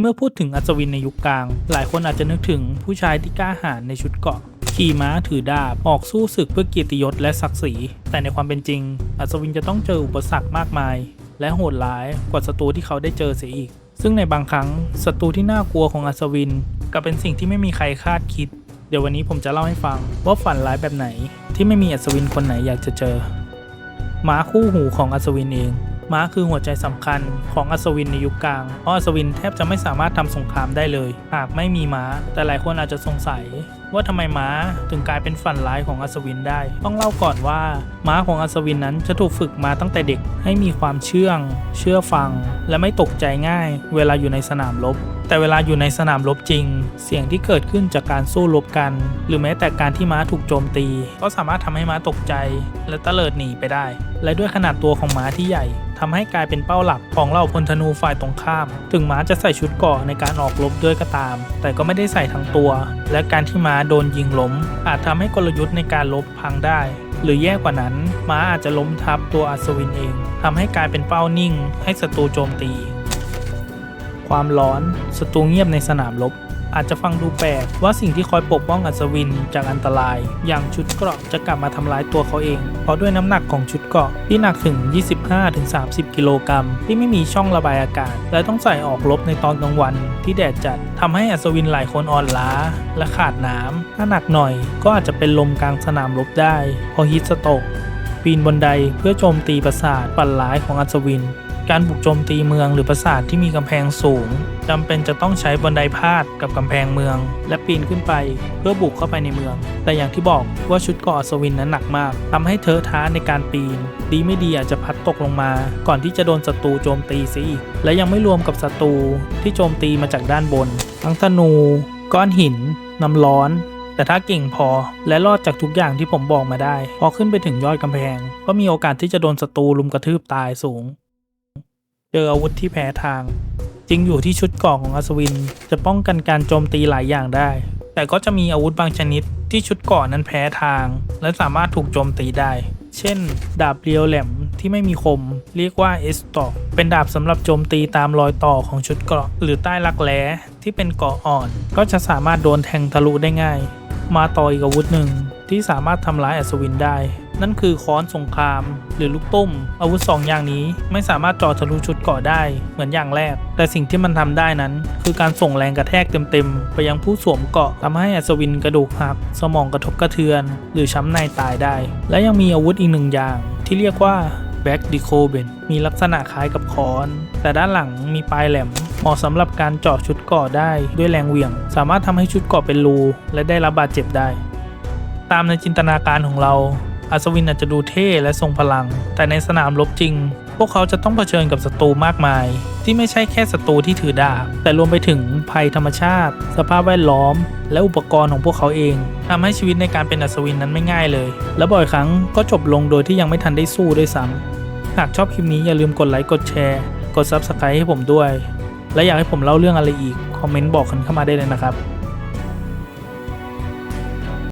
เมื่อพูดถึงอัศวินในยุคกลาง หลายคนอาจจะนึกถึงผู้ชายที่กล้าหาญในชุดเกราะ ขี่ม้าถือดาบ ออกสู้ศึกเพื่อเกียรติยศและศักดิ์ศรี แต่ในความเป็นจริง อัศวินจะต้องเจออุปสรรคมากมาย และโหดร้ายกว่าศัตรูที่เขาได้เจอเสียอีก ซึ่งในบางครั้งศัตรูที่น่ากลัวของอัศวินกลับเป็นสิ่งที่ไม่มีใครคาดคิด เดี๋ยววันนี้ผมจะเล่าให้ฟังว่าฝันร้ายแบบไหน ที่ไม่มีอัศวินคนไหนอยากจะเจอม้าคู่หูของอัศวินเอง ม้าคือหัวใจสำคัญของอัศวินในยุคกลาง เพราะอัศวินแทบจะไม่สามารถทำสงครามได้เลย หากไม่มีม้า แต่หลายคนอาจจะสงสัย ว่าทำไมม้าถึงกลายเป็นฝันร้ายของอัศวินได้ ต้องเล่าก่อนว่า ม้าของอัศวินนั้นจะถูกฝึกมาตั้งแต่เด็กให้มีความเชื่อง เชื่อฟัง และไม่ตกใจง่าย เวลาอยู่ในสนามรบแต่เวลาอยู่ในสนามรบจริง เสียงที่เกิดขึ้นจากการสู้รบกัน หรือแม้แต่การที่ม้าถูกโจมตี ก็สามารถทำให้ม้าตกใจ และเตลิดหนีไปได้ และด้วยขนาดตัวของม้าที่ใหญ่ทำให้กลายเป็นเป้าหลักของเหล่าพลธนูฝ่ายตรงข้าม ถึงม้าจะใส่ชุดเกราะในการออกรบด้วยก็ตาม แต่ก็ไม่ได้ใส่ทั้งตัว และการที่ม้าโดนยิงล้ม อาจทำให้กลยุทธ์ในการรบพังได้ หรือแย่กว่านั้น ม้าอาจจะล้มทับตัวอัศวินเองทำให้กลายเป็นเป้านิ่ง ให้ศัตรูโจมตี ความร้อนศัตรูเงียบในสนามรบ อาจจะฟังดูแปลกว่าสิ่งที่คอยปกป้องอัศวินจากอันตราย อย่างชุดเกราะจะกลับมาทำร้ายตัวเขาเอง เพราะด้วยน้ำหนักของชุดเกราะที่หนักถึง 25-30 กิโลกรัมที่ไม่มีช่องระบายอากาศ และต้องใส่ออกรบในตอนกลางวันที่แดดจัดทำให้อัศวินหลายคนอ่อนล้า และขาดน้ำถ้าหนักหน่อย ก็อาจจะเป็นลมกลางสนามรบได้พอฮิตสโตกปีนบนไดเพื่อโจมตีปราสาทปั่นร้ายของอัศวิน การบุกโจมตีเมืองหรือปราสาทที่มีกำแพงสูง จำเป็นจะต้องใช้บันไดพาดกับกำแพงเมือง และปีนขึ้นไปเพื่อบุกเข้าไปในเมือง แต่อย่างที่บอกว่าชุดเกาะอัศวินนั้นหนักมากทำให้เธอท้าในการปีน ดีไม่ดีอาจจะพัดตกลงมา ก่อนที่จะโดนศัตรูโจมตีซะอีกและยังไม่รวมกับศัตรูที่โจมตีมาจากด้านบน ทั้งธนู ก้อนหิน น้ำร้อนแต่ถ้าเก่งพอและรอดจากทุกอย่างที่ผมบอกมาได้ พอขึ้นไปถึงยอดกำแพง ก็มีโอกาสที่จะโดนศัตรูลุมกระทืบตายสูง เจออาวุธที่แพ้ทาง จริงอยู่ที่ชุดเกราะของอัศวิน จะป้องกันการโจมตีหลายอย่างได้ แต่ก็จะมีอาวุธบางชนิดที่ชุดเกราะนั้นแพ้ทาง และสามารถถูกโจมตีได้ เช่น ดาบเรียวแหลมที่ไม่มีคม เรียกว่าเอสตอกเป็นดาบสำหรับโจมตีตามรอยต่อของชุดเกราะ หรือใต้รักแร้ที่เป็นเกราะอ่อน ก็จะสามารถโดนแทงทะลุได้ง่าย มาต่ออีกอาวุธหนึ่งที่สามารถทำร้ายอัศวินได้ นั่นคือค้อนสงคราม หรือลูกตุ้ม อาวุธสองอย่างนี้ไม่สามารถเจาะทะลุชุดเกราะได้ เหมือนอย่างแรก แต่สิ่งที่มันทำได้นั้น คือการส่งแรงกระแทกเต็มๆ ไปยังผู้สวมเกราะทำให้อัศวินกระดูกหัก สมองกระทบกระเทือน หรือช้ำในตายได้ และยังมีอาวุธอีกหนึ่งอย่าง ที่เรียกว่าแบ็กดิโคเบนมีลักษณะคล้ายกับค้อน แต่ด้านหลังมีปลายแหลมเหมาะสำหรับการเจาะชุดเกราะได้ด้วยแรงเหวี่ยง สามารถทำให้ชุดเกราะเป็นรูและได้รับบาดเจ็บได้ ตามในจินตนาการของเรา อัศวินอาจจะดูเท่และทรงพลัง แต่ในสนามรบจริง พวกเขาจะต้องเผชิญกับศัตรูมากมาย ที่ไม่ใช่แค่ศัตรูที่ถือดาบ แต่รวมไปถึงภัยธรรมชาติ สภาพแวดล้อม และอุปกรณ์ของพวกเขาเองทำให้ชีวิตในการเป็นอัศวินนั้นไม่ง่ายเลย และบ่อยครั้งก็จบลงโดยที่ยังไม่ทันได้สู้ด้วยซ้ำหากชอบคลิปนี้อย่าลืมกดไลค์กดแชร์ กด Subscribe ให้ผมด้วย และอยากให้ผมเล่าเรื่องอะไรอีกคอมเมนต์บอกกันเข้ามาได้เลยนะครับ